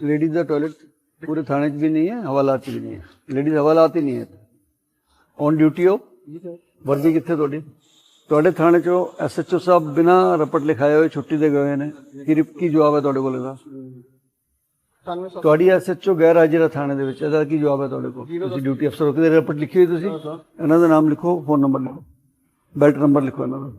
Ladies का toilet पूरे थाने 'ਚ भी नहीं है हवालात 'ਚ भी नहीं है लेडीज हवालात ही नहीं है ਔਨ ਡਿਊਟੀ ਹੋ ਵਰਦੀ ਕਿੱਥੇ ਤੁਹਾਡੀ ਤੁਹਾਡੇ ਥਾਣੇ 'ਚੋਂ ਐਸਐਚਓ ਸਾਹਿਬ ਬਿਨਾ ਰਪਟ ਲਿਖਾਏ ਹੋਏ ਛੁੱਟੀ ਦੇ ਗਏ ਨੇ ਕੀ ਰਿਪ- ਕੀ ਜਵਾਬ ਹੈ ਤੁਹਾਡੇ ਕੋਲ ਇਹਦਾ ਸਾਨੂੰ ਤੁਹਾਡੀ ਐਸਐਚਓ ਗੈਰ ਹਾਜ਼ਰ ਹੈ ਥਾਣੇ ਦੇ ਵਿੱਚ ਇਹਦਾ ਕੀ ਜਵਾਬ ਹੈ ਤੁਹਾਡੇ ਕੋਲ ਤੁਸੀਂ ਡਿਊਟੀ ਅਫਸਰ ਹੋ ਕਿਤੇ ਰਪਟ ਲਿਖੀ ਹੋਈ ਤੁਸੀਂ ਇਹਨਾਂ ਦਾ ਨਾਮ ਲਿਖੋ ਫੋਨ ਨੰਬਰ ਲਿਖੋ ਬੈਲਟ ਨੰਬਰ ਲਿਖੋ ਇਹਨਾਂ ਦਾ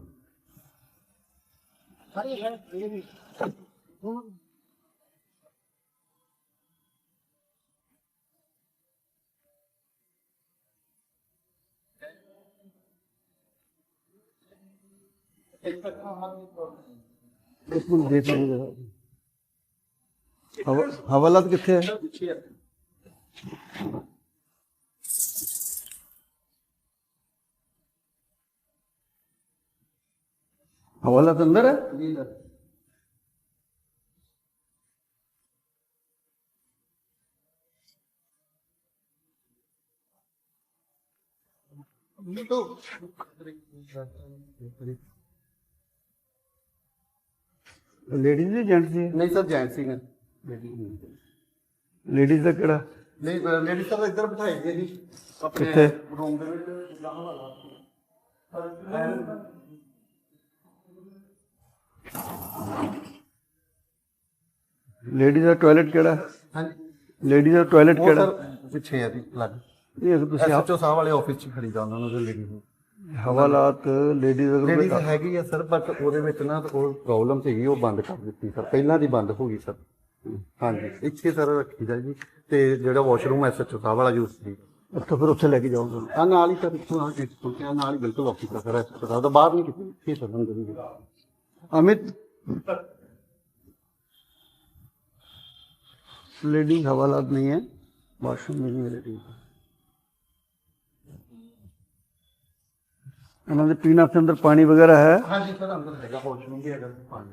ਇੱਕ ਮਿੰਟ ਦੇਖ ਲਓ ਜਰਾ ਹਵਾ- ਹਵਾਲਾਤ ਕਿੱਥੇ ਹੈ? ਹਵਾਲਾਤ ਅੰਦਰ ਹੈ? ਲੇਡੀਜ਼ ਦੀ ਜੈਂਟਸ ਦੀ ਨਹੀਂ ਸਰ ਜੈਂਟ ਸੀ ਨੇ। ਲੇਡੀਜ਼ ਦਾ ਕਿਹੜਾ? ਨਹੀਂ ਲੇਡੀ ਸਰ ਇੱਧਰ ਬਿਠਾਈ ਗਈ ਜੀ ਕਿੱਥੇ? ਰੂਮ ਦੇ ਵਿੱਚ। ਜਹਾਂ ਵਾਲਾ ਲੇਡੀਜ਼ ਦਾ ਟਾਇਲਟ ਕਿਹੜਾ? ਹਾਂਜੀ। ਲੇਡੀਜ਼ ਦਾ ਟਾਇਲਟ ਕਿਹੜਾ? ਪਿੱਛੇ ਆ ਜੀ ਲੱਗ। ਇਹ ਤੁਸੀਂ ਐਸਐਚਓ ਸਾਹਿਬ ਵਾਲੇ ਆਫਿਸ 'ਚ ਖੜੀਦਾ ਉਹਨਾਂ ਨੂੰ ਤੇ ਲੇਡੀ ਨੂੰ। ਹਵਾਲਾਤ ਲੇਡੀਜ਼ ਲੇਡੀਜ਼ ਗਰੁੱਪ ਹੈਗੀ ਆ ਸਰ ਬਟ ਉਹਦੇ ਵਿੱਚ ਨਾ ਉਹ ਪ੍ਰੋਬਲਮ ਸੀਗੀ ਉਹ ਬੰਦ ਕਰ ਦਿੱਤੀ ਸਰ। ਪਹਿਲਾਂ ਦੀ ਬੰਦ ਹੋ ਗਈ ਸਰ। ਹਾਂਜੀ ਇੱਥੇ ਸਰ ਰੱਖੀ ਦਾ ਜੀ। ਤੇ ਜਿਹੜਾ ਵਾਸ਼ਰੂਮ ਐਸਐਚਓ ਸਾਹਿਬ ਵਾਲਾ ਯੂਜ਼ ਸੀ। ਤਾਂ ਫਿਰ ਉੱਥੇ ਲੈ ਕੇ ਜਾਓ ਸਰ। ਆ ਨਾਲ ਹੀ ਸਰ ਇੱਥੋਂ ਆ ਕੇ ਇੱਥੋਂ ਆ ਨਾਲ ਹੀ ਬਿਲਕੁਲ ਆਫਿਸ ਦਾ ਸਰ ਐਸਐਚਓ ਸਾਹਿਬ ਦਾ। ਬਾਹਰ ਨਹੀਂ ਕਿਤੇ ਇੱਥੇ ਸਰ ਅੰਦਰ ਹੀ ਅਮਿਤ? ਲੇਡੀ ਹਵਾਲਾਤ ਨਹੀਂ ਹੈ। ਵਾਸ਼ਰੂਮ ਨਹੀਂ ਹੈ ਲੇਡੀ ਇਹਨਾਂ ਦੇ ਪੀਣ ਵਾਸਤੇ ਅੰਦਰ ਪਾਣੀ ਵਗੈਰਾ ਹੈ? ਹਾਂਜੀ ਸਰ ਅੰਦਰ ਹੈਗਾ ਵਾਸ਼ਰੂਮ ਵੀ ਹੈਗਾ ਪਾਣੀ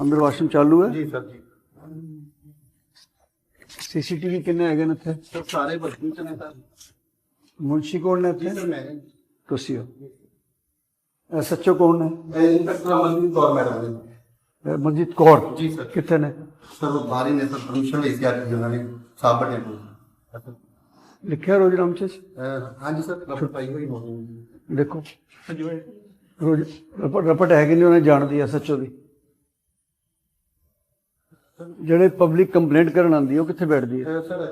ਅੰਦਰ ਵਾਸ਼ਰੂਮ ਚਾਲੂ ਹੈ? ਜੀ ਸਰ ਜੀ। ਸੀਸੀਟੀਵੀ ਕਿੰਨੇ ਹੈਗੇ ਨੇ ਇੱਥੇ? ਸਰ ਸਾਰੇ ਵਰਕਿੰਗ ਚ ਨੇ ਸਰ। ਮੁਨਸ਼ੀ ਕੌਣ ਨੇ ਇੱਥੇ? ਸਰ ਮੈਂ। ਤੁਸੀਂ ਹੋ। ਐਸਐਚਓ ਕੌਣ ਨੇ? ਇੰਸਪੈਕਟਰ ਅਮਨਦੀਪ ਕੌਰ ਮੈਡਮ ਨੇ। ਮਨਜੀਤ ਕੌਰ? ਜੀ ਸਰ। ਕਿੱਥੇ ਨੇ? ਸਰ ਬਾਹਰ ਹੀ ਨੇ ਸਰ ਪਰਮਿਸ਼ਨ ਲਈ ਸੀ ਅੱਜ ਨੇ ਸਾਹਿਬ ਬਣੇ ਕੋਲ ਲਿਖਿਆ ਰੋਜ਼ਨਾਮ ਚ ਹਾਂਜੀ ਸਰ ਰਬੜ ਪਾਈ ਹੋਈ ਹੋਣੀ ਦੇਖੋ। ਰੋਜ਼ ਰਪਟ ਰਪਟ ਹੈ ਕਿ ਨਹੀਂ ਉਹਨੇ ਜਾਣਦੀ ਐਸਐਚਓ ਦੀ। ਜਿਹੜੇ ਪਬਲਿਕ ਕੰਪਲੇਂਟ ਕਰਨ ਆਉਂਦੀ ਹੈ ਉਹ ਕਿੱਥੇ ਬੈਠਦੀ ਹੈ ਸਰ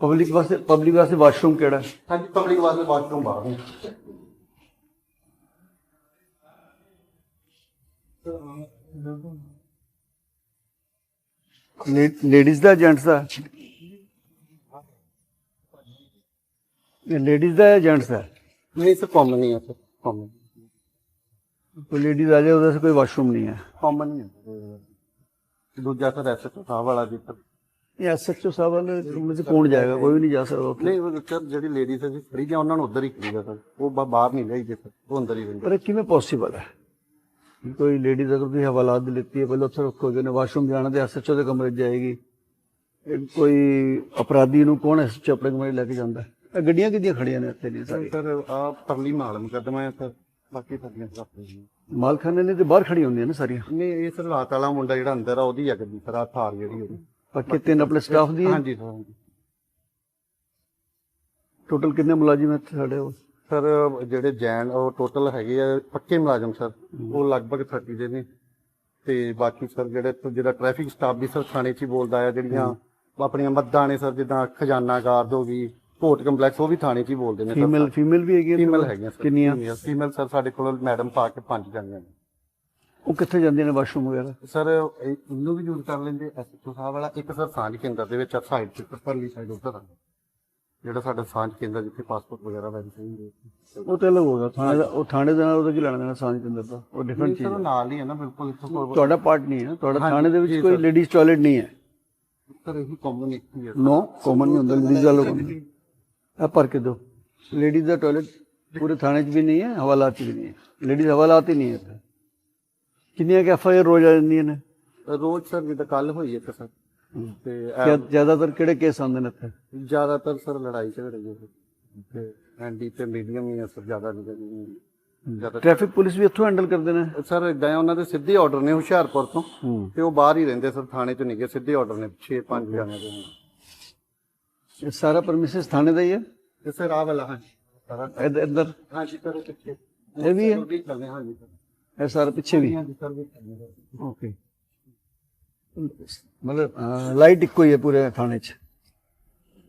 ਪਬਲਿਕ ਵਾਸਤੇ ਪਬਲਿਕ ਵਾਸਤੇ ਵਾਸ਼ਰੂਮ ਕਿਹੜਾ? ਹੈ? ਹਾਂਜੀ ਪਬਲਿਕ ਵਾਸਤੇ ਵਾਸ਼ਰੂਮ ਬਾਹਰ ਨੇ ਲੇ- ਲੇਡੀਜ਼ ਦਾ ਜੈਂਟਸ ਦਾ? ਲੇਡੀਜ਼ ਦਾ ਹੈ ਜੈਂਟਸ ਦਾ? ਨਹੀਂ ਸਰ ਕਾਮਨ ਨਹੀਂ ਹੈ ਸਰ ਕਾਮਨ ਕੋਈ ਲੇਡੀਜ਼ ਆ ਜਾਏ ਉਹਦੇ ਸੇ ਕੋਈ ਵਾਸ਼ਰੂਮ ਨਹੀਂ ਹੈ ਕਾਮਨ ਨਹੀਂ ਹੈ ਦੂਜਾ ਸਰ ਐਸਐਚਓ ਸਾਹਿਬ ਵਾਲਾ ਜੀ ਸਰ। ਇਹ ਐਸਐਚਓ ਸਾਹਿਬ ਵਾਲੇ ਰੂਮ ਵਿੱਚ ਕੌਣ ਜਾਏਗਾ? ਕੋਈ ਵੀ ਨਹੀਂ ਜਾ ਸਕਦਾ ਉੱਥੇ। ਨਹੀਂ ਉਹ ਸਰ ਜਿਹੜੀ ਲੇਡੀਜ਼ ਹੈ ਜੀ ਖੜੀ ਗਿਆ ਉਹਨਾਂ ਨੂੰ ਉਧਰ ਹੀ ਖੜੀਦਾ ਸਰ। ਉਹ ਬਾਹਰ ਨਹੀਂ ਲਈ ਸਰ। ਉਹ ਅੰਦਰ ਹੀ ਰਹਿੰਦੇ। ਪਰ ਕਿਵੇਂ ਪੋਸੀਬਲ ਹੈ ਲੇਡੀਜ਼ ਅਗਰ ਤੁਸੀਂ ਹਵਾਲਾਤ ਦੀ ਲਿੱਤੀ ਹੈ ਪਹਿਲਾਂ ਉੱਥੇ ਰੱਖੋਗੇ ਨੇ ਵਾਸ਼ਰੂਮ ਜਾਣਾ ਤੇ ਐਸਐਚਓ ਦੇ ਕਮਰੇ 'ਚ ਜਾਏਗੀ। ਕੋਈ ਅਪਰਾਧੀ ਨੂੰ ਕੌਣ ਐਸਐਚਓ ਆਪਣੇ ਕਮਰੇ ਲੈ ਕੇ ਜਾਂਦਾ? ਇਹ ਗੱਡੀਆਂ ਕਿੱਦੀਆਂ ਖੜੀਆਂ ਨੇ ਇੱਥੇ ਨਹੀਂ ਸਾਰੀ ਸਰ ਆ ਪਰਲੀ ਮਾਲ ਮੁਕੱਦਮਾ ਹੈ ਸਰ। ਬਾਕੀ ਸਾਡੀਆਂ ਸਰ ਆਪਣੀਆਂ। ਮਾਲਖਾਨੇ ਨੇ ਤੇ ਬਾਹਰ ਖੜੀਆਂ ਹੁੰਦੀਆਂ ਨੇ ਸਾਰੀਆਂ? ਨਹੀਂ ਇਹ ਸਰ ਰਾਤ ਵਾਲਾ ਮੁੰਡਾ ਜਿਹੜਾ ਅੰਦਰ ਆ ਉਹਦੀ ਆ ਗੱਡੀ ਸਰ ਆ ਥਾਰ ਜਿਹੜੀ ਉਹਦੀ। ਬਾਕੀ ਤਿੰਨ ਆਪਣੇ ਸਟਾਫ ਦੀ ਹਾਂਜੀ ਸਰ ਟੋਟਲ ਕਿੰਨੇ ਮੁਲਾਜ਼ਮ ਇੱਥੇ ਸਾਡੇ ਕੋਲ? ਸਰ ਜਿਹੜੇ ਜੈਨ ਉਹ ਟੋਟਲ ਹੈਗੇ ਆ ਪੱਕੇ ਮੁਲਾਜ਼ਮ ਸਰ। ਉਹ ਲਗਭਗ 30 ਦੇ ਨੇ। ਤੇ ਬਾਕੀ ਸਰ ਜਿਹੜੇ ਜਿਹੜਾ ਟ੍ਰੈਫਿਕ ਸਟਾਫ ਵੀ ਸਰ ਥਾਣੇ 'ਚ ਹੀ ਬੋਲਦਾ ਆ ਜਿਹੜੀਆਂ ਆਪਣੀਆਂ ਮੱਦਾਂ ਨੇ ਸਰ ਜਿੱਦਾਂ ਖਜ਼ਾਨਾ ਗਾਰਡ ਹੋ ਗਈ ਕੋਰਟ ਕੰਪਲੈਕਸ ਉਹ ਵੀ ਥਾਣੇ 'ਚ ਹੀ ਬੋਲਦੇ ਨੇ ਫੀਮੇਲ ਫੀਮੇਲ ਵੀ ਹੈਗੀ ਫੀਮੇਲ ਹੈਗੀਆਂ ਸਰ? ਕਿੰਨੀਆਂ? ਫੀਮੇਲ ਸਰ ਸਾਡੇ ਕੋਲ ਮੈਡਮ ਪਾ ਕੇ ਪੰਜ ਜਾਂਦੀਆਂ ਨੇ। ਉਹ ਕਿੱਥੇ ਜਾਂਦੀਆਂ ਨੇ ਵਾਸ਼ਰੂਮ ਵਗੈਰਾ? ਸਰ ਇਹ- ਇਹਨੂੰ ਵੀ ਯੂਜ਼ ਕਰ ਲੈਂਦੇ ਐਸਐਚਓ ਸਾਹਿਬ ਵਾਲਾ। ਇੱਕ ਸਰ ਸਾਂਝ ਕੇਂਦਰ ਦੇ ਵਿੱਚ ਸਾਈਡ ਤੇ ਪਰਲੀ ਸਾਈਡ ਉੱਧਰ ਆ। ਜਿਹੜਾ ਸਾਡਾ ਸਾਂਝ ਕੇਂਦਰ ਜਿੱਥੇ ਪਾਸਪੋਰਟ ਵਗੈਰਾ ਵੈਰੀਫਾਈ ਹੁੰਦੇ ਉਹ ਤੇ ਅਲੱਗ ਹੋਗਾ ਥਾਣੇ ਦਾ ਉਹ ਥਾਣੇ ਦਾ ਨਾਲ ਉਹਦਾ ਕੀ ਲੈਣਾ ਦੇਣਾ ਸਾਂਝ ਕੇਂਦਰ ਦਾ? ਉਹ ਡਿਫਰੈਂਟ ਚੀਜ਼ ਹੈ। ਨਾਲ ਹੀ ਹੈ ਨਾ ਬਿਲਕੁਲ ਇੱਥੋਂ ਕੋਲ ਤੁਹਾਡਾ ਪਾਰਟ ਨਹੀਂ ਹੈ ਤੁਹਾਡਾ ਥਾਣੇ ਦੇ ਵਿੱਚ ਕੋਈ। ਲੇਡੀਜ਼ ਟਾਇਲਟ ਨਹੀਂ ਹੈ। ਸਰ ਇਹੀ ਕਾਮਨ ਇੱਕ ਹੀ ਹੈ। ਨੋ ਕਾਮਨ ਨਹੀਂ ਹੁੰਦਾ ਲੇਡੀਜ਼ ਵਾਲਾ ਕੋਲ ਇਹ ਭਰ ਕੇ ਦਿਓ। ਲੇਡੀਜ਼ ਦਾ ਟਾਇਲਟ ਪੂਰੇ ਥਾਣੇ 'ਚ ਵੀ ਨਹੀਂ ਹੈ ਹਵਾਲਾਤ 'ਚ ਵੀ ਨਹੀਂ ਹੈ। ਲੇਡੀਜ਼ ਹਵਾਲਾਤ ਹੀ ਨਹੀਂ ਹੈ ਕਿੰਨੀਆਂ ਕਿ ਐਫਆਈਆਰ ਰੋਜ਼ ਆ ਜਾਂਦੀਆਂ ਨੇ? ਰੋਜ਼ ਸਰ ਜਿੱਦਾਂ ਕੱਲ ਹੋਈ ਇੱਕ ਸਰ। ਤੇ ਜ਼ਿਆ- ਜ਼ਿਆਦਾਤਰ ਕਿਹੜੇ ਕੇਸ ਆਉਂਦੇ ਨੇ ਇੱਥੇ? ਜ਼ਿਆਦਾਤਰ ਸਰ ਲੜਾਈ ਝਗੜੇ ਜਿਹੇ ਤੇ ਐਂਡੀ ਤੇ ਮੀਡੀਅਮ ਹੀ ਆ ਸਰ ਜ਼ਿਆਦਾ ਨਹੀਂ ਜ਼ਿਆਦਾ ਟ੍ਰੈਫਿਕ ਪੁਲਿਸ ਵੀ ਇੱਥੋਂ ਹੈਂਡਲ ਕਰਦੇ ਨੇ? ਸਰ ਇਦਾਂ ਉਹਨਾਂ ਦੇ ਸਿੱਧੇ ਆਰਡਰ ਨੇ ਹੁਸ਼ਿਆਰਪੁਰ ਤੋਂ ਤੇ ਉਹ ਬਾਹਰ ਹੀ ਰਹਿੰਦੇ ਸਰ ਥਾਣੇ ਚ ਨਹੀਂ ਗਏ ਸਿੱਧੇ ਆਰਡਰ ਨੇ 6 5 ਜਾਣਿਆਂ ਦੇ। ਇਹ ਸਾਰਾ ਪਰਮਿਸਿਸ ਥਾਣੇ ਦਾ ਹੀ ਹੈ? ਤੇ ਸਰ ਆ ਵਾਲਾ ਹਾਂਜੀ। ਸਾਰਾ ਇੱਧਰ? ਹਾਂਜੀ ਸਰ ਇਹ ਵੀ ਹੈ? ਇਹ ਸਾਰਾ ਪਿੱਛੇ ਵੀ ਹਾਂਜੀ ਸਰ ਵੀ ਓਕੇ। ਮਤਲਬ ਲਾਈਟ ਇੱਕੋ ਹੀ ਹੈ ਪੂਰੇ ਥਾਣੇ 'ਚ।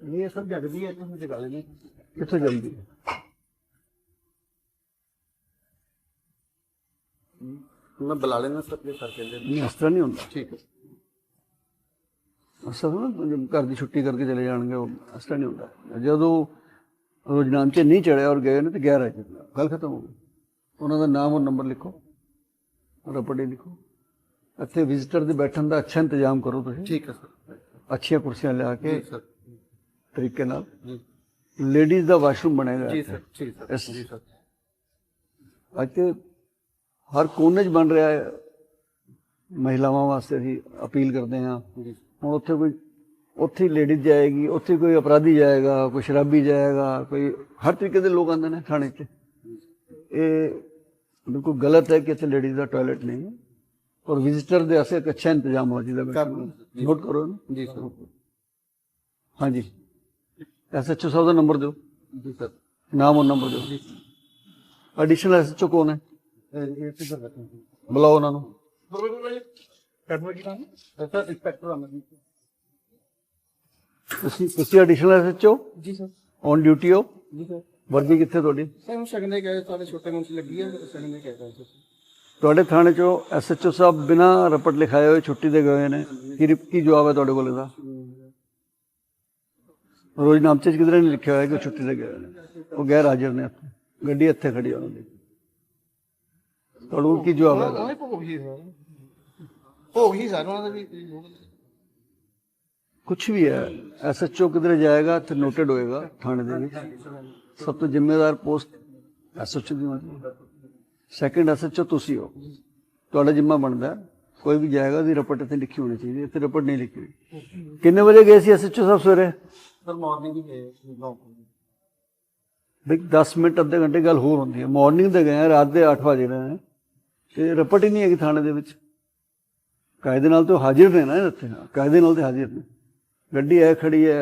ਇਹ ਸਰ ਜਗਦੀ ਹੈ ਤੁਸੀਂ ਜਗਾ ਲੈਣੇ ਕਿੱਥੋਂ ਜਲਦੀ ਮੈਂ ਬੁਲਾ ਲੈਣਾ ਸਰ ਜੇ ਸਰ ਕਹਿੰਦੇ। ਨਹੀਂ ਇਸ ਤਰ੍ਹਾਂ ਨਹੀਂ ਹੁੰਦਾ। ਠੀਕ ਹੈ। ਅਸਲ ਨਾ ਜਦ ਘਰ ਦੀ ਛੁੱਟੀ ਕਰਕੇ ਚਲੇ ਜਾਣਗੇ ਉਹ ਇਸ ਤਰ੍ਹਾਂ ਨਹੀਂ ਹੁੰਦਾ। ਜਦੋਂ ਰੋਜ਼ਨਾਮ 'ਚ ਨਹੀਂ ਚੜਿਆ ਔਰ ਗਏ ਨੇ ਤੇ ਗੈਰ ਹੈ ਗੱਲ ਖਤਮ ਹੋ ਗਈ। ਉਹਨਾਂ ਦਾ ਨਾਮ ਔਰ ਨੰਬਰ ਲਿਖੋ। ਰਪੜੇ ਲਿਖੋ। ਇੱਥੇ ਵਿਜ਼ਿਟਰ ਦੇ ਬੈਠਣ ਦਾ ਅੱਛਾ ਇੰਤਜ਼ਾਮ ਕਰੋ ਤੁਸੀਂ। ਠੀਕ ਹੈ ਸਰ। ਅੱਛੀਆਂ ਕੁਰਸੀਆਂ ਲਿਆ ਕੇ ਜੀ ਸਰ। ਤਰੀਕੇ ਨਾਲ। ਜੀ। ਲੇਡੀਜ਼ ਦਾ ਵਾਸ਼ਰੂਮ ਬਣੇਗਾ ਜੀ। ਸਰ ਠੀਕ ਸਰ ਇਸ- ਜੀ ਸਰ। ਅੱਜ ਤੇ ਹਰ ਕੋਨੇ 'ਚ ਬਣ ਰਿਹਾ ਹੈ। ਮਹਿਲਾਵਾਂ ਵਾਸਤੇ ਅਸੀਂ ਅਪੀਲ ਕਰਦੇ ਹਾਂ। ਹੁਣ ਉੱਥੇ ਕੋਈ ਉੱਥੇ ਲੇਡੀਜ਼ ਜਾਏਗੀ ਉੱਥੇ ਕੋਈ ਅਪਰਾਧੀ ਜਾਏਗਾ ਕੋਈ ਸ਼ਰਾਬੀ ਜਾਏਗਾ ਕੋਈ ਹਰ ਤਰੀਕੇ ਦੇ ਲੋਕ ਆਉਂਦੇ ਨੇ ਥਾਣੇ 'ਚ। ਇਹ ਬਿਲਕੁਲ ਗਲਤ ਹੈ ਕਿ ਇੱਥੇ ਲੇਡੀਜ਼ ਦਾ ਟਾਇਲਟ ਨਹੀਂ ਹੈ। ਔਰ ਵਿਜ਼ਿਟਰ ਦੇ ਵਾਸਤੇ ਇੱਕ ਅੱਛਾ ਇੰਤਜ਼ਾਮ ਹੋ ਚਾਹੀਦਾ ਨੋਟ ਕਰੋ। ਨਾ ਜੀ ਸਰ। ਹਾਂਜੀ। ਐਸਐਚਓ ਸਾਹਿਬ ਦਾ ਨੰਬਰ ਦਿਓ। ਜੀ ਸਰ। ਨਾਮ ਔਰ ਨੰਬਰ ਦਿਓ। ਐਡੀਸ਼ਨਲ ਐਸਐਚਓ ਕੌਣ ਹੈ? ਬੁਲਾਓ ਉਹਨਾਂ ਨੂੰ। ਤੁਸੀਂ ਤੁਸੀਂ additional SHO ji sir. On duty ਹੋ? ਜੀ ਸਰ। ਵਰਦੀ ਕਿੱਥੇ ਤੁਹਾਡੀ? ਸਰ ਸ਼ਗਨ ਦੇ ਗਏ ਸਾਡੇ ਛੋਟੇ ਮੁੰਡੇ ਲੱਗੀ ਹੈ ਸ਼ਗਨ ਦੇ ਗਏ ਸਰ ਤੁਹਾਡੇ ਥਾਣੇ ਚੋਂ ਐਸਐਚਓ ਸਾਹਿਬ ਬਿਨਾ ਰਪਟ ਲਿਖਾਏ ਹੋਏ ਛੁੱਟੀ ਤੇ ਗਏ ਨੇ। ਕੀ ਕੀ ਜਵਾਬ ਹੈ ਤੁਹਾਡੇ ਕੋਲ ਇਹਦਾ? ਰੋਜ਼ ਨਾਮਚੇ ਕਿਧਰੇ ਨਹੀਂ ਲਿਖਿਆ ਹੋਇਆ ਕਿ ਛੁੱਟੀ ਤੇ ਗਏ ਨੇ। ਉਹ ਗੈਰ ਹਾਜ਼ਰ ਨੇ ਗੱਡੀ ਇੱਥੇ ਖੜੀ ਉਹਨਾਂ ਦੀ। ਕੋਲ ਕੀ ਜਵਾਬ ਹੈ ਭੋਗ ਹੀ ਉਹਨਾਂ ਦਾ ਵੀ। ਹੈ। ਐਸਐਚਓ ਕਿਧਰੇ ਜਾਏਗਾ ਤੇ ਨੋਟਡ ਹੋਏਗਾ ਥਾਣੇ ਦੇ ਵਿੱਚ। ਸਭ ਤੋਂ ਜ਼ਿੰਮੇਵਾਰ ਪੋਸਟ ਐਸਐਚਓ ਦੀ ਹੁੰਦੀ ਹੈ ਸੈਕੰਡ ਐਸਐਚਓ ਤੁਸੀਂ ਹੋ। ਤੁਹਾਡਾ ਜ਼ਿੰਮਾ ਬਣਦਾ ਕੋਈ ਵੀ ਜਾਏਗਾ ਦੀ ਰਿਪੋਰਟ ਇੱਥੇ ਲਿਖੀ ਹੋਣੀ ਚਾਹੀਦੀ ਇੱਥੇ ਰਿਪੋਰਟ ਨਹੀਂ ਲਿਖੀ ਹੋਈ। ਕਿੰਨੇ ਵਜੇ ਗਏ ਸੀ ਐਸਐਚਓ ਸਾਹਿਬ ਸਵੇਰੇ? ਸਰ ਮਾਰਨਿੰਗ ਹੀ ਗਏ ਨੌ ਬਈ 10 ਮਿੰਟ ਅੱਧੇ ਘੰਟੇ ਗੱਲ ਹੋਰ ਹੁੰਦੀ ਹੈ। ਮਾਰਨਿੰਗ ਦੇ ਗਏ ਰਾਤ ਦੇ 8 ਵਜੇ ਰਹੇ ਨੇ ਤੇ ਰਿਪੋਰਟ ਹੀ ਨਹੀਂ ਹੈਗੀ ਥਾਣੇ ਦੇ ਵਿੱਚ। ਕਾਇਦੇ ਨਾਲ ਤਾਂ ਹਾਜ਼ਰ ਨੇ ਨਾ ਇੱਥੇ। ਕਾਇਦੇ ਨਾਲ ਤੇ ਹਾਜ਼ਰ ਨੇ। ਗੱਡੀ ਹੈ ਖੜੀ ਹੈ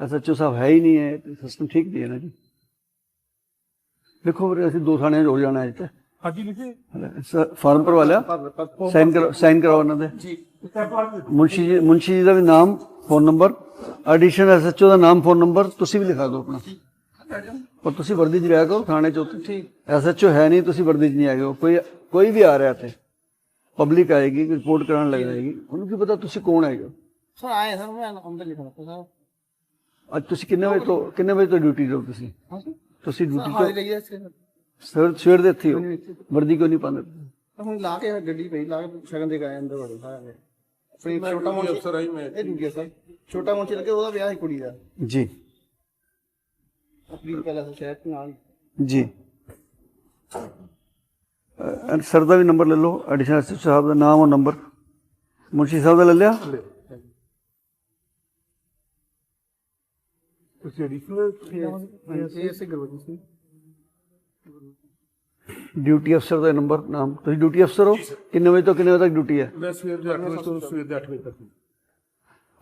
ਐਸਐਚਓ ਸਾਹਿਬ ਹੈ ਹੀ ਨਹੀਂ ਹੈ ਸਿਸਟਮ ਠੀਕ ਨਹੀਂ ਹੈ ਨਾ ਜੀ। ਦੇਖੋ ਵੀਰੇ ਅਸੀਂ ਦੋ ਥਾਣਿਆਂ 'ਚ ਹੋ ਜਾਣਾ ਅੱਜ ਤੇ। ਹਾਂਜੀ ਲਿਖੇ ਫਾਰਮ ਭਰਵਾ ਲਿਆ? ਸਾਈਨ ਕਰੋ ਸਾਈਨ ਕਰਾਓ ਉਹਨਾਂ ਦੇ। ਜੀ ਮੁਨਸ਼ੀ ਜੀ ਮੁਨਸ਼ੀ ਜੀ ਦਾ ਵੀ ਨਾਮ ਫੋਨ ਨੰਬਰ ਐਡੀਸ਼ਨ ਐਸਐਚਓ ਦਾ ਨਾਮ ਫੋਨ ਨੰਬਰ ਤੁਸੀਂ ਵੀ ਲਿਖਾ ਦਿਓ ਆਪਣਾ। ਪਰ ਤੁਸੀਂ ਵਰਦੀ 'ਚ ਰਿਹਾ ਕਰੋ ਥਾਣੇ 'ਚ ਉੱਥੇ। ਠੀਕ। ਐਸਐਚਓ ਹੈ ਨਹੀਂ ਤੁਸੀਂ ਵਰਦੀ 'ਚ ਨਹੀਂ ਆਏ ਹੋ। ਕੋਈ ਕੋਈ ਵੀ ਆ ਰਿਹਾ ਇੱਥੇ। ਪਬਲਿਕ ਆਏਗੀ ਰਿਪੋਰਟ ਕਰਾਉਣ ਲੱਗ ਜਾਏਗੀ। ਉਹਨੂੰ ਕੀ ਪਤਾ ਤੁਸੀਂ ਕੌਣ ਹੈਗੇ ਹੋ? ਸਰ ਆਏ ਸਰ ਮੈਂ ਅੰਦਰ ਲਿਖਣਾ ਸਰ। ਅੱਜ ਤੁਸੀਂ ਕਿੰਨੇ ਵਜੇ ਤੋਂ ਕਿੰਨੇ ਵਜੇ ਤੋਂ ਡਿਊਟੀ ਤੇ ਹੋ ਤੁਸੀਂ? ਤੁਸੀਂ ਡਿਊਟੀ ਤੋਂ ਲਈ ਇਸ ਸਵੇਰ ਸਵੇਰ ਦੇ ਇੱਥੇ ਹੋ ਵਰਦੀ ਕਿਉਂ ਨਹੀਂ ਪਾਉਂਦੇ? ਹੁਣ ਲਾ ਕੇ ਗੱਡੀ ਪਈ ਲਾ ਕੇ ਸ਼ਗਨ ਦੇ ਗਏ ਅੰਦਰ ਵੜੇ ਸਾਰੇ ਆਪਣੀ ਛੋਟਾ ਮੁੰਡਾ ਅਫਸਰ ਆਈ ਮੈਂ। ਇਹ ਡਿਊਟੀ ਸਰ ਛੋਟਾ ਮੁੰਡਾ ਲੱਗੇ ਉਹਦਾ ਵਿਆਹ ਹੈ ਕੁੜੀ ਦਾ। ਜੀ। ਅਪਰੀਲ ਪਹਿਲਾ ਸ਼ਹਿਰ ਨਾਲ। ਜੀ। ਸਰ ਦਾ ਵੀ ਨੰਬਰ ਲੈ ਲਓ ਐਡੀਸ਼ਨਲ ਐਸਐਚਓ ਸਾਹਿਬ ਦਾ ਨਾਮ ਔਰ ਨੰਬਰ। ਮੁਨਸ਼ੀ ਸਾਹਿਬ ਦਾ ਲੈ ਲਿਆ? ਤੁਸੀਂ ਐਡੀਸ਼ਨਲ ਇਹ ਸੇ ਗੁਰੂ ਜੀ ਡਿਊਟੀ ਅਫਸਰ ਦਾ ਨੰਬਰ ਨਾਮ ਤੁਸੀਂ ਡਿਊਟੀ ਅਫਸਰ ਹੋ? ਕਿੰਨੇ ਵਜੇ ਤੋਂ ਕਿੰਨੇ ਵਜੇ ਤੱਕ ਡਿਊਟੀ ਹੈ? ਮੈਂ ਸਵੇਰ ਦੇ 8 ਵਜੇ ਤੋਂ ਸਵੇਰ ਦੇ 8 ਵਜੇ ਤੱਕ।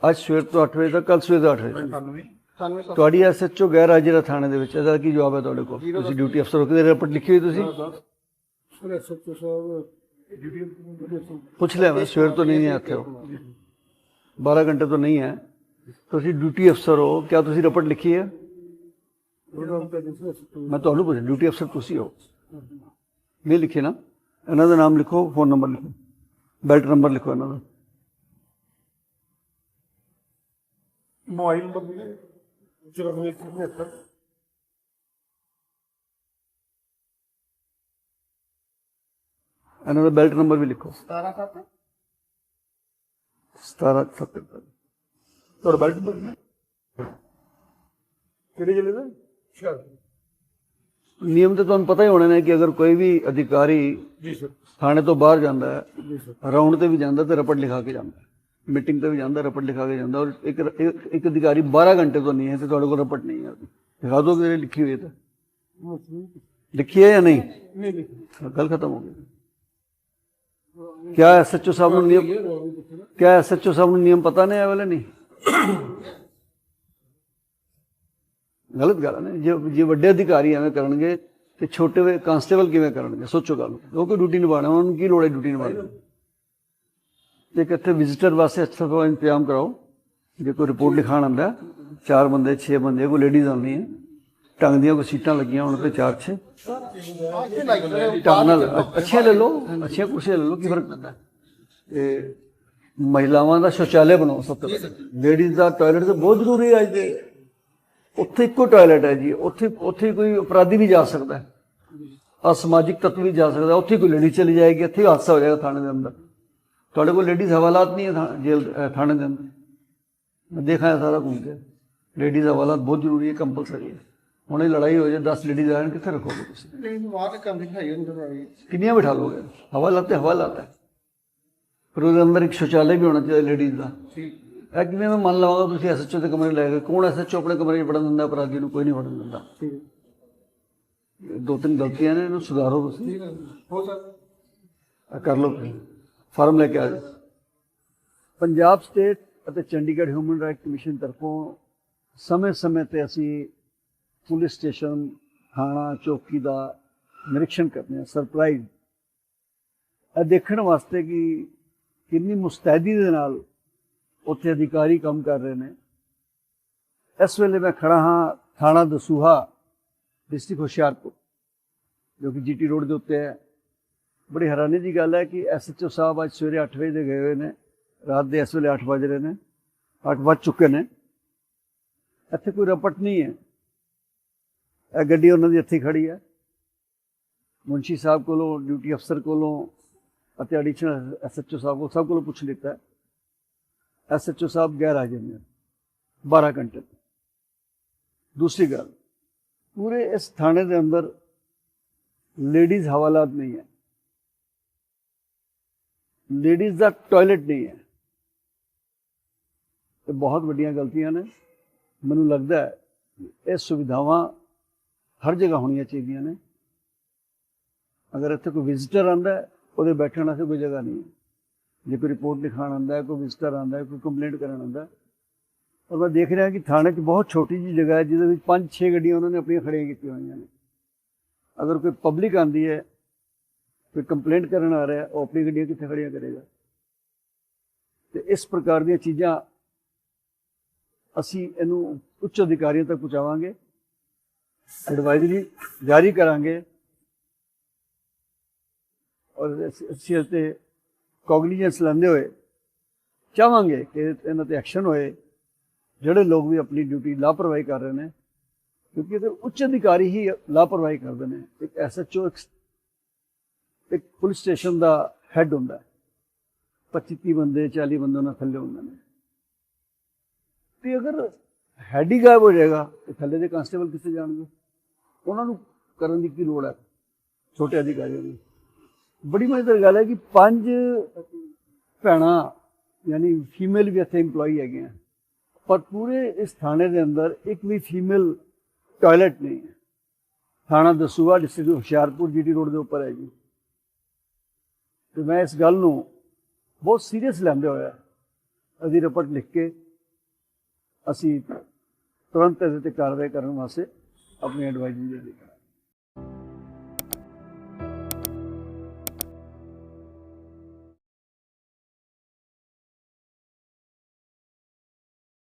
ਅੱਜ ਸਵੇਰ ਤੋਂ 8 ਵਜੇ ਤੱਕ ਕੱਲ ਸਵੇਰ ਤੋਂ 8 ਵਜੇ ਤੱਕ। 98 ਸਾਨੂੰ ਸਰ ਤੁਹਾਡੀ ਐਸਐਚਓ ਗੈਰ ਹਾਜ਼ਰ ਹੈ ਥਾਣੇ ਦੇ ਵਿੱਚ ਇਹਦਾ ਕੀ ਜਵਾਬ ਹੈ ਤੁਹਾਡੇ ਕੋਲ? ਤੁਸੀਂ ਡਿਊਟੀ ਅਫਸਰ ਹੋ ਕਿਹਦੇ ਰਿਪੋਰਟ ਲਿਖੀ ਹੋਈ ਤੁਸੀਂ? ਸਰ ਸੱਚੋ ਸਾਹਿਬ ਡਿਊਟੀ ਪੁੱਛ ਲਿਆ ਮੈਂ ਸਵੇਰ ਤੋਂ ਨਹੀਂ ਹੈ ਇੱਥੇ ਉਹ। 12 ਘੰਟੇ ਤੋਂ ਨਹੀਂ ਹੈ। ਤੁਸੀਂ ਡਿਊਟੀ ਅਫਸਰ ਹੋ ਕਿਆ ਤੁਸੀਂ ਰਿਪੋਰਟ ਲਿਖੀ ਹੈ? ਮੈਂ ਤੁਹਾਨੂੰ ਪੁੱਛ ਡਿਊਟੀ ਅਫਸਰ ਤੁਸੀਂ ਹੋ? ਇਹ ਲਿਖੇ ਨਾ ਇਹਨਾਂ ਦਾ ਨਾਮ ਲਿਖੋ ਫੋਨ ਨੰਬਰ ਲਿਖੋ ਬੈਲਟ ਨੰਬਰ ਲਿਖੋ ਇਹਨਾਂ ਦਾ। ਮੋਬਾਈਲ ਨੰਬਰ ਵੀ 9477 ਇਹਨਾਂ ਦਾ ਬੈਲਟ ਨੰਬਰ ਵੀ ਲਿਖੋ। 17 ਸੱਤ? 1770 ਤੁਹਾਡਾ ਬੈਲਟ ਨੰਬਰ ਕਿਹੜੇ ਜ਼ਿਲ੍ਹੇ ਦਾ? ਸ਼ਹਿਰ ਨਿਯਮ ਤੇ ਤੁਹਾਨੂੰ ਪਤਾ ਹੀ ਹੋਣਾ ਨੇ ਕਿ ਅਗਰ ਕੋਈ ਵੀ ਅਧਿਕਾਰੀ ਜੀ ਸਰ। ਥਾਣੇ ਤੋਂ ਬਾਹਰ ਜਾਂਦਾ ਹੈ ਜੀ ਸਰ। ਰਾਉਂਡ ਤੇ ਵੀ ਜਾਂਦਾ ਤੇ ਰਪਟ ਲਿਖਾ ਕੇ ਜਾਂਦਾ ਮੀਟਿੰਗ ਤੇ ਵੀ ਜਾਂਦਾ ਰਪਟ ਲਿਖਾ ਕੇ ਜਾਂਦਾ ਔਰ ਇੱਕ ਇੱਕ ਅਧਿਕਾਰੀ 12 ਘੰਟੇ ਤੋਂ ਨਹੀਂ ਹੈ ਤੇ ਤੁਹਾਡੇ ਕੋਲ ਰਪਟ ਨਹੀਂ ਹੈ। ਦਿਖਾ ਦੋ ਕਿ ਲਿਖੀ ਹੋਈ ਤਾਂ। ਲਿਖੀ ਹੈ ਜਾਂ ਨਹੀਂ? ਨਹੀਂ ਲਿਖੀ। ਗੱਲ ਖਤਮ ਹੋ ਗਈ। ਕਿਆ ਸੱਚੋ ਸਾਹਿਬ ਨੂੰ ਨਿਯਮ ਕਿਆ ਸੱਚੋ ਸਾਹਿਬ ਨੂੰ ਨਿਯਮ ਪਤਾ ਨਹੀਂ ਹੈ ਵਾਲੇ ਨਹੀਂ? ਗਲਤ ਗੱਲ ਹੈ ਨਾ। ਜੇ ਜੇ ਵੱਡੇ ਅਧਿਕਾਰੀ ਐਵੇਂ ਕਰਨਗੇ ਤੇ ਛੋਟੇ ਵੇ ਕਾਂਸਟੇਬਲ ਕਿਵੇਂ ਕਰਨਗੇ? ਸੋਚੋ ਗੱਲ ਉਹ ਕੋਈ ਡਿਊਟੀ ਨਿਭਾਉਣਾ, ਉਹਨਾਂ ਨੂੰ ਕੀ ਲੋੜ ਹੈ ਡਿਊਟੀ ਨਿਭਾਉਣ ਤੇ ਕਿੱਥੇ ਵਿਜ਼ਿਟਰ ਵਾਸਤੇ ਅੱਛਾ ਤੋਂ ਇੰਤਜ਼ਾਮ ਕਰਾਓ। ਜੇ ਕੋਈ ਰਿਪੋਰਟ ਲਿਖਾਣ ਆਂਦਾ ਚਾਰ ਬੰਦੇ, ਛੇ ਬੰਦੇ, ਕੋਈ ਲੇਡੀਜ਼ ਆਉਂਦੀ ਹੈ। ਢੰਗ ਦੀਆਂ ਕੋਈ ਸੀਟਾਂ ਲੱਗੀਆਂ ਉਹਨਾਂ ਤੇ ਚਾਰ 6 ਢੰਗ ਅੱਛੇ ਲੈ ਲਓ ਅੱਛੀਆਂ ਕੁਰਸੀਆਂ ਲੈ ਲਓ, ਕੀ ਫ਼ਰਕ ਪੈਂਦਾ? ਤੇ ਮਹਿਲਾਵਾਂ ਦਾ ਸ਼ੌਚਾਲਯ ਬਣਾਓ ਸਭ ਤੋਂ ਲੇਡੀਜ਼ ਦਾ ਟਾਇਲਟ ਤਾਂ ਬਹੁਤ ਜ਼ਰੂਰੀ ਹੈ ਅੱਜ ਦੇ। ਉੱਥੇ ਇੱਕੋ ਟਾਇਲਟ ਹੈ ਜੀ। ਉੱਥੇ ਉੱਥੇ ਕੋਈ ਅਪਰਾਧੀ ਵੀ ਜਾ ਸਕਦਾ ਹੈ। ਅਸਮਾਜਿਕ ਤੱਤਵ ਵੀ ਜਾ ਸਕਦਾ। ਉੱਥੇ ਕੋਈ ਲੇਡੀ ਚਲੀ ਜਾਏਗੀ ਇੱਥੇ ਹਾਦਸਾ ਹੋ ਜਾਏਗਾ ਥਾਣੇ ਦੇ ਅੰਦਰ। ਤੁਹਾਡੇ ਕੋਲ ਲੇਡੀਜ਼ ਹਵਾਲਾਤ ਨਹੀਂ ਹੈ ਜੇਲ੍ਹ ਥਾਣੇ ਦੇ ਅੰਦਰ। ਮੈਂ ਦੇਖਾ ਸਾਰਾ ਘੁੰਮ ਕੇ। ਲੇਡੀਜ਼ ਹਵਾਲਾਤ ਬਹੁਤ ਜ਼ਰੂਰੀ ਹੈ ਕੰਪਲਸਰੀ ਹੈ। ਹੁਣ ਇਹ ਲੜਾਈ ਹੋ ਜਾਏ 10 ਲੇਡੀਜ਼ ਆਣ ਕਿੱਥੇ ਰੱਖੋਗੇ ਤੁਸੀਂ? ਨਹੀਂ ਬਾਹਰ ਕੰਮ ਦਿਖਾਈ ਅੰਦਰ ਆਈ ਕਿੰਨੀਆਂ ਬਿਠਾ ਲੋਗੇ ਹਵਾਲਾਤ ਤੇ ਹਵਾਲਾਤ ਹੈ। ਫਿਰ ਉਹਦੇ ਅੰਦਰ ਇੱਕ ਸ਼ੌਚਾਲय ਵੀ ਹੋਣਾ ਚਾਹੀਦਾ ਲੇਡੀਜ਼ ਦਾ। ਇਹ ਕਿਵੇਂ ਮੈਂ ਮੰਨ ਲਵਾਂਗਾ ਤੁਸੀਂ ਐਸਐਚਓ ਦੇ ਕਮਰੇ ਲੈ ਗਏ ਕੌਣ ਐਸਐਚਓ ਆਪਣੇ ਕਮਰੇ 'ਚ ਵੜਨ ਦਿੰਦਾ ਅਪਰਾਧੀ ਨੂੰ ਕੋਈ ਨਹੀਂ ਵੜਨ ਦਿੰਦਾ। ਦੋ ਤਿੰਨ ਗਲਤੀਆਂ ਨੇ ਇਹਨੂੰ ਸੁਧਾਰੋ ਤੁਸੀਂ। ਹੋ। ਸਕਦਾ ਕਰ ਲਓ। ਫਾਰਮ ਲੈ ਕੇ ਆ ਜਾਓ। ਪੰਜਾਬ ਸਟੇਟ ਅਤੇ ਚੰਡੀਗੜ੍ਹ ਹਿਊਮਨ ਰਾਈਟ ਕਮਿਸ਼ਨ ਤਰਫੋਂ ਸਮੇਂ-ਸਮੇਂ ਤੇ ਅਸੀਂ ਪੁਲਿਸ ਸਟੇਸ਼ਨ ਥਾਣਾ ਚੌਕੀ ਦਾ ਨਿਰੀਖਣ ਕਰਦੇ ਹਾਂ ਸਰਪ੍ਰਾਈਜ਼ ਇਹ ਦੇਖਣ ਵਾਸਤੇ ਕਿ ਕਿੰਨੀ ਮੁਸਤੈਦੀ ਦੇ ਨਾਲ ਉੱਥੇ ਅਧਿਕਾਰੀ ਕੰਮ ਕਰ ਰਹੇ ਨੇ। ਇਸ ਵੇਲੇ ਮੈਂ ਖੜਾ ਹਾਂ ਥਾਣਾ ਦਸੂਹਾ, ਡਿਸਟ੍ਰਿਕਟ ਹੁਸ਼ਿਆਰਪੁਰ, ਜੋ ਕਿ ਜੀਟੀ ਰੋਡ ਦੇ ਉੱਤੇ ਹੈ। ਬੜੀ ਹੈਰਾਨੀ ਦੀ ਗੱਲ ਹੈ ਕਿ ਐਸਐਚਓ ਸਾਹਿਬ ਅੱਜ ਸਵੇਰੇ 8 ਵਜੇ ਦੇ ਗਏ ਹੋਏ ਨੇ। ਰਾਤ ਦੇ ਇਸ ਵੇਲੇ 8 ਵਜ ਰਹੇ ਨੇ 8 ਵੱਜ ਚੁੱਕੇ ਨੇ। ਇੱਥੇ ਕੋਈ ਰਪਟ ਨਹੀਂ ਹੈ। ਇਹ ਗੱਡੀ ਉਹਨਾਂ ਦੀ ਇੱਥੇ ਹੀ ਖੜੀ ਹੈ। ਮੁੰਸ਼ੀ ਸਾਹਿਬ ਕੋਲੋਂ, ਡਿਊਟੀ ਅਫਸਰ ਕੋਲੋਂ ਅਤੇ ਐਡੀਸ਼ਨਲ ਐਸਐਚਓ ਸਾਹਿਬ ਕੋਲ ਸਭ ਕੋਲੋਂ ਪੁੱਛ ਲਿੱਤਾ ਹੈ ਐਸਐਚਓ ਸਾਹਿਬ ਗੈਰ ਹਾਜ਼ਰ ਨੇ 12 ਘੰਟੇ ਦੂਸਰੀ ਗੱਲ ਪੂਰੇ ਇਸ ਥਾਣੇ ਦੇ ਅੰਦਰ ਲੇਡੀਜ਼ ਹਵਾਲਾਤ ਨਹੀਂ ਹੈ ਲੇਡੀਜ਼ ਦਾ ਟਾਇਲਟ ਨਹੀਂ ਹੈ ਇਹ ਬਹੁਤ ਵੱਡੀਆਂ ਗਲਤੀਆਂ ਨੇ ਮੈਨੂੰ ਲੱਗਦਾ ਹੈ ਕਿ ਇਹ ਸੁਵਿਧਾਵਾਂ ਹਰ ਜਗ੍ਹਾ ਹੋਣੀਆਂ ਚਾਹੀਦੀਆਂ ਨੇ ਅਗਰ ਇੱਥੇ ਕੋਈ ਵਿਜ਼ਿਟਰ ਆਂਦਾ ਹੈ ਉਹਦੇ ਬੈਠਣ ਵਾਸਤੇ ਕੋਈ ਜਗ੍ਹਾ ਨਹੀਂ ਹੈ ਜੇ ਕੋਈ ਰਿਪੋਰਟ ਲਿਖਾਣ ਆਂਦਾ ਕੋਈ ਵਿਜ਼ਿਟਰ ਆਂਦਾ ਕੋਈ ਕੰਪਲੇਂਟ ਕਰਨ ਆਂਦਾ ਔਰ ਮੈਂ ਦੇਖ ਰਿਹਾ ਕਿ ਥਾਣੇ 'ਚ ਬਹੁਤ ਛੋਟੀ ਜਿਹੀ ਜਗ੍ਹਾ ਹੈ, ਜਿਹਦੇ ਵਿੱਚ 5-6 ਗੱਡੀਆਂ ਉਹਨਾਂ ਨੇ ਆਪਣੀਆਂ ਖੜੀਆਂ ਕੀਤੀਆਂ ਹੋਈਆਂ ਨੇ। ਅਗਰ ਕੋਈ ਪਬਲਿਕ ਆਂਦੀ ਹੈ, ਕੋਈ ਕੰਪਲੇਂਟ ਕਰਨ ਆ ਰਿਹਾ, ਉਹ ਆਪਣੀ ਗੱਡੀਆਂ ਕਿੱਥੇ ਖੜੀਆਂ ਕਰੇਗਾ? ਤੇ ਇਸ ਪ੍ਰਕਾਰ ਦੀਆਂ ਚੀਜ਼ਾਂ ਅਸੀਂ ਇਹਨੂੰ ਉੱਚ ਅਧਿਕਾਰੀਆਂ ਤੱਕ ਪਹੁੰਚਾਵਾਂਗੇ ਐਡਵਾਈਜ਼ਰੀ ਜਾਰੀ ਕਰਾਂਗੇ, ਔਰ ਅਸੀਂ ਇਸ ਤੇ ਕੋਗਨੀਜੈਂਸ ਲੈਂਦੇ ਹੋਏ ਚਾਹਾਂਗੇ ਕਿ ਇਹਨਾਂ ਤੇ ਐਕਸ਼ਨ ਹੋਏ, ਜਿਹੜੇ ਲੋਕ ਵੀ ਆਪਣੀ ਡਿਊਟੀ ਲਾਪਰਵਾਹੀ ਕਰ ਰਹੇ ਨੇ, ਕਿਉਂਕਿ ਇਹਦੇ ਉੱਚ ਅਧਿਕਾਰੀ ਹੀ ਲਾਪਰਵਾਹੀ ਕਰਦੇ ਨੇ। ਇੱਕ ਐਸਐਚਓ ਇੱਕ ਇੱਕ ਪੁਲਿਸ ਸਟੇਸ਼ਨ ਦਾ ਹੈੱਡ ਹੁੰਦਾ ਹੈ। 25 ਬੰਦੇ 40 ਬੰਦੇ ਉਹਨਾਂ ਥੱਲੇ ਹੁੰਦੇ ਨੇ। ਤੇ ਅਗਰ ਹੈਡ ਹੀ ਗਾਇਬ ਹੋ ਜਾਏਗਾ, ਤੇ ਥੱਲੇ ਦੇ ਕਾਂਸਟੇਬਲ ਕਿੱਥੇ ਜਾਣਗੇ? ਉਹਨਾਂ ਨੂੰ ਕਰਨ ਦੀ ਕੀ ਲੋੜ ਹੈ? ਛੋਟੇ ਅਧਿਕਾਰੀਆਂ ਦੀ। ਬੜੀ ਮਜ਼ੇਦਾਰ ਗੱਲ ਹੈ ਕਿ ਪੰਜ ਭੈਣਾਂ, ਯਾਨੀ ਫੀਮੇਲ ਵੀ ਇੱਥੇ EMPLOYE ਹੈਗੇ ਆ, ਪਰ ਪੂਰੇ ਇਸ ਥਾਣੇ ਦੇ ਅੰਦਰ ਇੱਕ ਵੀ ਫੀਮੇਲ ਟਾਇਲਟ ਨਹੀਂ ਹੈ। ਥਾਣਾ Dasuya district Hoshiarpur GT road ਦੇ ਉੱਪਰ ਹੈ ਜੀ। ਤੇ ਮੈਂ ਇਸ ਗੱਲ ਨੂੰ ਬਹੁਤ ਸੀਰੀਅਸ ਲੈਂਦੇ ਹੋਇਆ ਅਸੀਂ ਰਿਪੋਰਟ ਲਿਖ ਕੇ ਅਸੀਂ ਤੁਰੰਤ ਇਹਦੇ ਤੇ ਕਾਰਵਾਈ ਕਰਨ ਵਾਸਤੇ ਆਪਣੀ ਐਡਵਾਈਜ਼ਰੀ ਦੇ ਦਿੱਤੀ।